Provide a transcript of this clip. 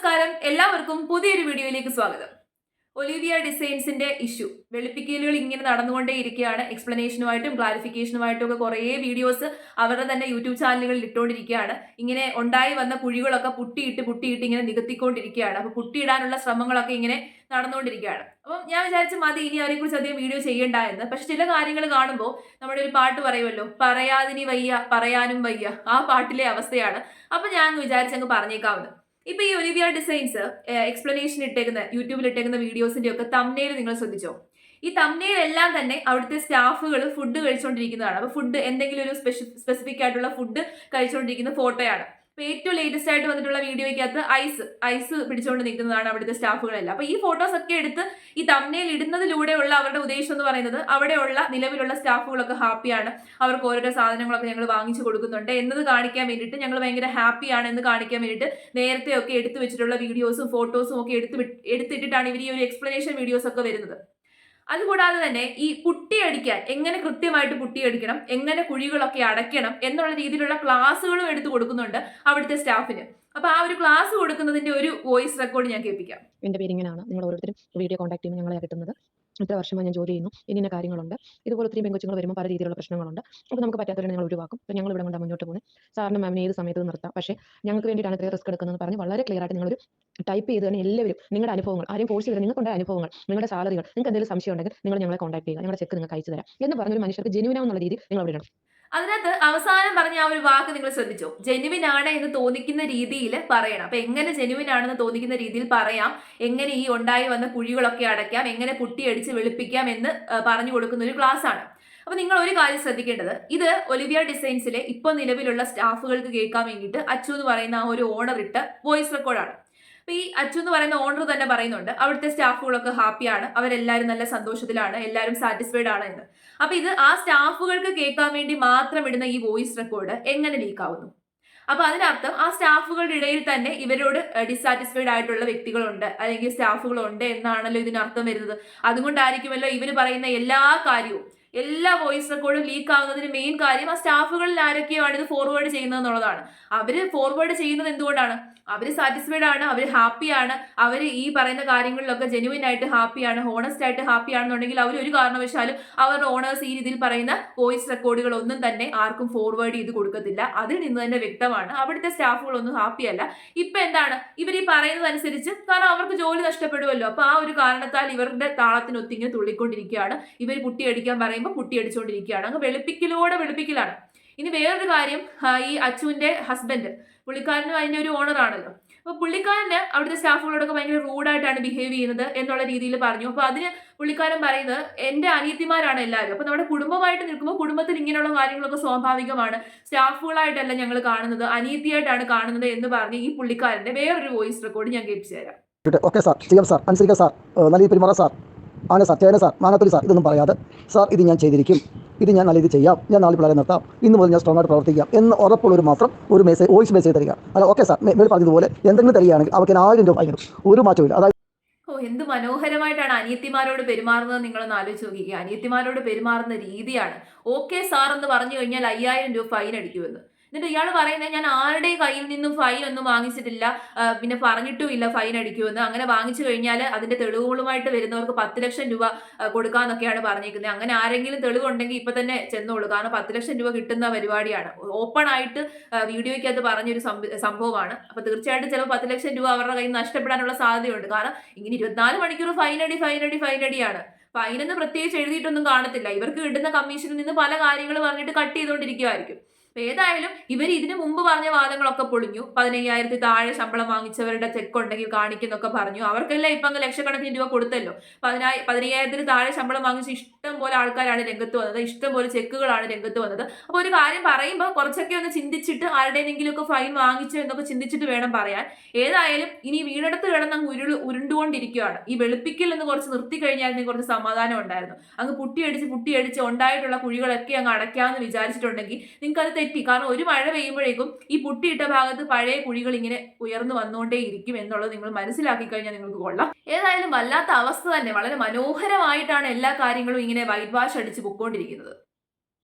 നമസ്കാരം. എല്ലാവർക്കും പുതിയൊരു വീഡിയോയിലേക്ക് സ്വാഗതം. Olivia ഡിസൈൻസിന്റെ issue. വെളുപ്പിക്കലുകൾ ഇങ്ങനെ നടന്നുകൊണ്ടേയിരിക്കുകയാണ്. എക്സ്പ്ലനേഷനുമായിട്ടും ക്ലാരിഫിക്കേഷനുമായിട്ടും ഒക്കെ കുറേ വീഡിയോസ് അവരുടെ തന്നെ യൂട്യൂബ് ചാനലുകളിൽ ഇട്ടുകൊണ്ടിരിക്കുകയാണ് ഇങ്ങനെ ഉണ്ടായി വന്ന കുഴികളൊക്കെ പുട്ടിയിട്ട് പുട്ടിയിട്ട് ഇങ്ങനെ നികത്തിക്കൊണ്ടിരിക്കുകയാണ്. അപ്പൊ പുട്ടിയിടാനുള്ള ശ്രമങ്ങളൊക്കെ ഇങ്ങനെ നടന്നുകൊണ്ടിരിക്കുകയാണ്. അപ്പം ഞാൻ വിചാരിച്ച മതി ഇനി അവരെക്കുറിച്ച് അധികം വീഡിയോ ചെയ്യണ്ട എന്ന്. പക്ഷെ ചില കാര്യങ്ങൾ കാണുമ്പോൾ നമ്മുടെ ഒരു പാട്ട് പറയുമല്ലോ പറയാതിനി വയ്യ പറയാനും വയ്യ. ആ പാട്ടിലെ അവസ്ഥയാണ്. അപ്പൊ ഞാൻ വിചാരിച്ചങ്ങ് പറഞ്ഞേക്കാവുന്നത്. ഇപ്പൊ ഈ ഒലിവിയ ഡിസൈൻസ് എക്സ്പ്ലനേഷൻ ഇട്ടേക്കുന്ന യൂട്യൂബിൽ ഇട്ടേക്കുന്ന വീഡിയോസിന്റെ ഒക്കെ തമ്മേൽ നിങ്ങൾ ശ്രദ്ധിച്ചോ? ഈ തമ്മേൽ എല്ലാം തന്നെ അവിടുത്തെ സ്റ്റാഫുകൾ ഫുഡ് കഴിച്ചുകൊണ്ടിരിക്കുന്നതാണ് അപ്പൊ ഫുഡ് എന്തെങ്കിലും ഒരു സ്പെസിഫിക് ആയിട്ടുള്ള ഫുഡ് കഴിച്ചുകൊണ്ടിരിക്കുന്ന ഫോട്ടോയാണ് ഇപ്പൊ ഏറ്റവും ലേറ്റസ്റ്റ് ആയിട്ട് വന്നിട്ടുള്ള വീഡിയോയ്ക്കകത്ത് ഐസ് ഐസ് പിടിച്ചുകൊണ്ട് നിൽക്കുന്നതാണ് അവിടുത്തെ സ്റ്റാഫുകളെല്ലാം. അപ്പൊ ഈ ഫോട്ടോസ് ഒക്കെ എടുത്ത് ഈ തമ്നയിൽ ഇടുന്നതിലൂടെയുള്ള അവരുടെ ഉദ്ദേശം എന്ന് പറയുന്നത് അവിടെയുള്ള നിലവിലുള്ള സ്റ്റാഫുകളൊക്കെ ഹാപ്പിയാണ് അവർക്ക് ഓരോരോ സാധനങ്ങളൊക്കെ ഞങ്ങൾ വാങ്ങിച്ചു കൊടുക്കുന്നുണ്ട്. എന്നത് കാണിക്കാൻ വേണ്ടിയിട്ട് ഞങ്ങൾ ഭയങ്കര ഹാപ്പിയാണ് എന്ന് കാണിക്കാൻ വേണ്ടിയിട്ട് നേരത്തെ ഒക്കെ എടുത്തു വെച്ചിട്ടുള്ള വീഡിയോസും ഫോട്ടോസും ഒക്കെ എടുത്ത് എടുത്തിട്ടിട്ടാണ് ഇവർ ഈ ഒരു എക്സ്പ്ലനേഷൻ വീഡിയോസ് ഒക്കെ വരുന്നത്. അതുകൂടാതെ തന്നെ ഈ പുട്ടിയടിക്കാൻ എങ്ങനെ കൃത്യമായിട്ട് പുട്ടിയടിക്കണം എങ്ങനെ കുഴികളൊക്കെ അടയ്ക്കണം എന്നുള്ള രീതിയിലുള്ള ക്ലാസ്സുകളും എടുത്തു കൊടുക്കുന്നുണ്ട് അവിടുത്തെ സ്റ്റാഫിന്. അപ്പൊ ആ ഒരു ക്ലാസ് കൊടുക്കുന്നതിന്റെ ഒരു വോയിസ് റെക്കോർഡ് ഞാൻ കേൾപ്പിക്കാം. എന്റെ പേര് ഇങ്ങനെയാണ്. നിങ്ങൾ ഓരോരുത്തരും വീഡിയോ കോൺടാക്ട് ചെയ്യുമ്പോൾ ഞങ്ങളെ കിട്ടുന്നത് ഇത്ര വർഷമായി ഞാൻ ജോലി ചെയ്യുന്നു. ഇന്ന കാര്യങ്ങളുണ്ട്. ഇതുപോലെ ഒത്തിരി പെൺകൊച്ചുങ്ങൾ വരുമ്പോൾ പല രീതിയിലുള്ള പ്രശ്നങ്ങളുണ്ട്. അപ്പോൾ നമുക്ക് പറ്റാത്തവരെ ഞങ്ങൾ ഒഴിവാക്കും. അപ്പോൾ ഞങ്ങൾ ഇവിടെ കൊണ്ട് മുന്നോട്ട് പോകുന്നത്. സാറിന് മാമിനെ ഏത് സമയത്ത് നിർത്താം. പക്ഷേ ഞങ്ങൾക്ക് വേണ്ടിയിട്ടാണ് ഇത്രയും റിസ്ക് എടുക്കുന്നതെന്ന് പറഞ്ഞ് വളരെ ക്ലിയർ ആയിട്ട് നിങ്ങളൊരു ടൈപ്പ് ചെയ്ത് തന്നെ എല്ലാവരും നിങ്ങളുടെ അനുഭവങ്ങൾ ആരെയും ഫോഴ്സ് ചെയ്ത് നിങ്ങൾക്കുണ്ടായ അനുഭവങ്ങൾ നിങ്ങളുടെ സാലറികൾ നിങ്ങൾക്ക് എന്തെങ്കിലും സംശയം ഉണ്ടെങ്കിൽ നിങ്ങൾ ഞങ്ങളെ കോൺടാക്ട് ചെയ്യുക. ഞങ്ങളുടെ ചെക്ക് നിങ്ങൾക്ക് അയച്ചു തരാം എന്ന് പറഞ്ഞൊരു മനുഷ്യർക്ക് ജെനുവിനാവുന്ന രീതിയിൽ നിങ്ങൾ അവിടെ ഇടണം. അതിനകത്ത് അവസാനം പറഞ്ഞ ആ ഒരു വാക്ക് നിങ്ങൾ ശ്രദ്ധിച്ചോ? ജെനുവിൻ ആണ് എന്ന് തോന്നിക്കുന്ന രീതിയിൽ പറയണം. അപ്പൊ എങ്ങനെ ജെനുവിൻ ആണെന്ന് തോന്നിക്കുന്ന രീതിയിൽ പറയാം. എങ്ങനെ ഈ ഉണ്ടായി വന്ന കുഴികളൊക്കെ അടയ്ക്കാം. എങ്ങനെ പുട്ടിയടിച്ച് വെളുപ്പിക്കാം എന്ന് പറഞ്ഞു കൊടുക്കുന്ന ഒരു ക്ലാസ് ആണ്. അപ്പൊ നിങ്ങൾ ഒരു കാര്യം ശ്രദ്ധിക്കേണ്ടത്. ഇത് ഒലിവിയ ഡിസൈൻസിലെ ഇപ്പൊ നിലവിലുള്ള സ്റ്റാഫുകൾക്ക് കേൾക്കാൻ വേണ്ടിയിട്ട് അച്ചു എന്ന് പറയുന്ന ആ ഒരു ഓണർ ഇട്ട് വോയിസ് റെക്കോർഡാണ് അപ്പൊ ഈ അച്ചു എന്ന് പറയുന്ന ഓണർ തന്നെ പറയുന്നുണ്ട് അവിടുത്തെ സ്റ്റാഫുകളൊക്കെ ഹാപ്പിയാണ് അവരെല്ലാവരും നല്ല സന്തോഷത്തിലാണ്. എല്ലാവരും സാറ്റിസ്ഫൈഡ് ആണ് എന്ന്. അപ്പൊ ഇത് ആ സ്റ്റാഫുകൾക്ക് കേൾക്കാൻ വേണ്ടി മാത്രം ഇടുന്ന ഈ വോയിസ് റെക്കോർഡ് എങ്ങനെ ലീക്ക് ആവുന്നു അപ്പൊ അതിനർത്ഥം ആ സ്റ്റാഫുകളുടെ ഇടയിൽ തന്നെ ഇവരോട് ഡിസാറ്റിസ്ഫൈഡ് ആയിട്ടുള്ള വ്യക്തികളുണ്ട് അല്ലെങ്കിൽ സ്റ്റാഫുകളുണ്ട് എന്നാണല്ലോ ഇതിനർത്ഥം വരുന്നത്. അതുകൊണ്ടായിരിക്കുമല്ലോ ഇവർ പറയുന്ന എല്ലാ കാര്യവും. എല്ലാ വോയിസ് റെക്കോർഡും ലീക്ക് ആകുന്നതിന് മെയിൻ കാര്യം ആ സ്റ്റാഫുകളിൽ ആരൊക്കെയാണ് ഇത് ഫോർവേഡ് ചെയ്യുന്നത് എന്നുള്ളതാണ്. അവർ ഫോർവേഡ് ചെയ്യുന്നത് എന്തുകൊണ്ടാണ്? അവർ സാറ്റിസ്ഫൈഡ് ആണ് അവർ ഹാപ്പിയാണ് അവർ ഈ പറയുന്ന കാര്യങ്ങളിലൊക്കെ ജെനുവിൻ ആയിട്ട് ഹാപ്പിയാണ് ഹോണസ്റ്റ് ആയിട്ട് ഹാപ്പി ആണെന്നുണ്ടെങ്കിൽ അവർ ഒരു കാരണവശാലും അവരുടെ ഓണേഴ്സ് ഈ രീതിയിൽ പറയുന്ന വോയിസ് റെക്കോർഡുകൾ ഒന്നും തന്നെ ആർക്കും ഫോർവേഡ് ചെയ്ത് കൊടുക്കത്തില്ല. അതിൽ നിന്ന് തന്നെ വ്യക്തമാണ്. അവിടുത്തെ സ്റ്റാഫുകളൊന്നും ഹാപ്പിയല്ല ഇപ്പൊ എന്താണ്? ഇവർ ഈ പറയുന്നതനുസരിച്ച് കാരണം അവർക്ക് ജോലി നഷ്ടപ്പെടുമല്ലോ. അപ്പൊ ആ ഒരു കാരണത്താൽ ഇവരുടെ താളത്തിനൊത്തിങ്ങനെ തുള്ളിക്കൊണ്ടിരിക്കുകയാണ്. ഇവർ പുട്ടിയടിക്കാൻ പറയുമ്പോൾ മുട്ടിയടിച്ചുകൊണ്ടിരിക്കുകയാണ് അങ്ങ് വെളുപ്പിക്കലോടെ വെളുപ്പിക്കലാണ്. ഇനി വേറൊരു കാര്യം ഈ അച്ചുവിന്റെ ഹസ്ബൻഡ് പുള്ളിക്കാരനും അതിന്റെ ഒരു ഓണർ ആണല്ലോ. അപ്പൊ പുള്ളിക്കാരന് അവിടുത്തെ സ്റ്റാഫുകളോടൊക്കെ ഭയങ്കര റൂഡായിട്ടാണ് ബിഹേവ് ചെയ്യുന്നത് എന്നുള്ള രീതിയിൽ പറഞ്ഞു. അപ്പൊ അതിന് പുള്ളിക്കാരൻ പറയുന്നത് എന്റെ അനിയത്തിമാരാണ് എല്ലാവരും. അപ്പൊ നമ്മുടെ കുടുംബമായിട്ട് നിൽക്കുമ്പോൾ കുടുംബത്തിൽ ഇങ്ങനെയുള്ള കാര്യങ്ങളൊക്കെ സ്വാഭാവികമാണ്. സ്റ്റാഫുകളായിട്ടല്ല ഞങ്ങൾ കാണുന്നത്. അനിയത്തിയായിട്ടാണ് കാണുന്നത് എന്ന് പറഞ്ഞ് ഈ പുള്ളിക്കാരന്റെ വേറൊരു വോയിസ് റെക്കോർഡ് ഞാൻ കേൾപ്പിച്ചു തരാം. ഓക്കെ സാർ സാർ സാർ നല്ല പെരുമാറാം സാർ ആണ് സാർ ചേന സാർ മാനത്തൊരു സാർ ഇതൊന്നും പറയാതെ സാർ ഇത് ഞാൻ ചെയ്തിരിക്കും. ഇത് ഞാൻ നല്ല രീതിയിൽ ചെയ്യാം. ഞാൻ നാളെ പിള്ളേരെ നിർത്താം. ഇന്ന് മുതൽ ഞാൻ സ്ട്രോങ് ആയിട്ട് പ്രവർത്തിക്കാം എന്ന് ഉറപ്പുള്ളൊരു മാത്രം ഒരു മെസ്സേജ് വോയിസ് മെസ്സേജ് തരിക. അല്ല ഓക്കെ സാർ മേൽ പറഞ്ഞതുപോലെ എന്തെങ്കിലും തരികയാണെങ്കിൽ അവർക്ക് ആയിരം രൂപ ഭയങ്കര ഒരു മാറ്റമില്ല അതായത് ഓ എന്ത് മനോഹരമായിട്ടാണ് അനിയത്തിമാരോട് പെരുമാറുന്നത് നിങ്ങളൊന്ന് ആലോചിച്ച് നോക്കിക്കുക അനിയത്തിമാരോട് പെരുമാറുന്ന രീതിയാണ്. ഓക്കെ സാർ എന്ന് പറഞ്ഞു കഴിഞ്ഞാൽ അയ്യായിരം രൂപ ഫൈൻ അടിക്കുമെന്ന്. എന്നിട്ട് ഇയാൾ പറയുന്നത് ഞാൻ ആരുടെ കയ്യിൽ നിന്നും ഫൈൻ ഒന്നും വാങ്ങിച്ചിട്ടില്ല. പിന്നെ പറഞ്ഞിട്ടും ഇല്ല ഫൈൻ അടിക്കുമെന്ന്. അങ്ങനെ വാങ്ങിച്ചു കഴിഞ്ഞാൽ അതിന്റെ തെളിവുകളുമായിട്ട് വരുന്നവർക്ക് പത്ത് ലക്ഷം രൂപ കൊടുക്കാന്നൊക്കെയാണ് പറഞ്ഞിരിക്കുന്നത്. അങ്ങനെ ആരെങ്കിലും തെളിവുണ്ടെങ്കിൽ ഇപ്പൊ തന്നെ ചെന്നോളൂ. കാരണം പത്ത് ലക്ഷം രൂപ കിട്ടുന്ന പരിപാടിയാണ്. ഓപ്പൺ ആയിട്ട് വീഡിയോയ്ക്ക് വീഡിയോയ്ക്കകത്ത് പറഞ്ഞൊരു സംഭ- സംഭവമാണ്. അപ്പൊ തീർച്ചയായിട്ടും ചിലപ്പോൾ പത്ത് ലക്ഷം രൂപ അവരുടെ കയ്യിൽ നഷ്ടപ്പെടാനുള്ള സാധ്യതയുണ്ട്. കാരണം ഇങ്ങനെ ഇരുപത്തിനാല് മണിക്കൂർ ഫൈനടി ഫൈനടി ഫൈനടിയാണ് ഫൈനെന്ന് പ്രത്യേകിച്ച് എഴുതിയിട്ടൊന്നും കാണത്തില്ല. ഇവർക്ക് കിട്ടുന്ന കമ്മീഷനിൽ നിന്ന് പല കാര്യങ്ങൾ പറഞ്ഞിട്ട് കട്ട് ചെയ്തുകൊണ്ടിരിക്കുമായിരിക്കും ഏതായാലും ഇവർ ഇതിനു മുമ്പ് പറഞ്ഞ വാദങ്ങളൊക്കെ പൊളിഞ്ഞു. പതിനയ്യായിരത്തി താഴെ ശമ്പളം വാങ്ങിച്ചവരുടെ ചെക്ക് ഉണ്ടെങ്കിൽ കാണിക്കുന്നൊക്കെ പറഞ്ഞു. അവർക്കെല്ലാം ഇപ്പൊ ലക്ഷക്കണക്കിന് രൂപ കൊടുത്തല്ലോ. പതിനായി പതിനയ്യായിരത്തിന് താഴെ ശമ്പളം വാങ്ങിച്ച ഇഷ്ടം പോലെ ആൾക്കാരാണ് രംഗത്ത് വന്നത്. ഇഷ്ടം പോലെ ചെക്കുകളാണ് രംഗത്ത് വന്നത്. അപ്പൊ ഒരു കാര്യം പറയുമ്പോൾ കുറച്ചൊക്കെ ഒന്ന് ചിന്തിച്ചിട്ട് ആരുടെയെങ്കിലുമൊക്കെ ഫൈൻ വാങ്ങിച്ചു എന്നൊക്കെ ചിന്തിച്ചിട്ട് വേണം പറയാൻ. ഏതായാലും ഇനി വീടെടുത്ത് കിടന്ന് ഉരുൾ ഉരുണ്ടുകൊണ്ടിരിക്കുകയാണ് ഈ വെളുപ്പിക്കൽ എന്ന് കുറച്ച് നിർത്തി കഴിഞ്ഞാൽ കുറച്ച് സമാധാനം ഉണ്ടായിരുന്നു. അങ്ങ് പുട്ടിയടിച്ച് പുട്ടിയടിച്ച് ഉണ്ടായിട്ടുള്ള കുഴികളൊക്കെ അങ്ങ് അടയ്ക്കാമെന്ന് വിചാരിച്ചിട്ടുണ്ടെങ്കിൽ നിങ്ങൾക്ക് അത് തെറ്റി. കാരണം ഒരു മഴ പെയ്യുമ്പോഴേക്കും ഈ പുട്ടിയിട്ട ഭാഗത്ത് പഴയ കുഴികൾ ഇങ്ങനെ ഉയർന്നു വന്നുകൊണ്ടേ ഇരിക്കും എന്നുള്ളത് നിങ്ങൾ മനസ്സിലാക്കി കഴിഞ്ഞാൽ നിങ്ങൾക്ക് കൊള്ളാം. ഏതായാലും വല്ലാത്ത അവസ്ഥ തന്നെ. വളരെ മനോഹരമായിട്ടാണ് എല്ലാ കാര്യങ്ങളും ഇങ്ങനെ വൈറ്റ് വാഷ് അടിച്ച് പൊക്കോണ്ടിരിക്കുന്നത്.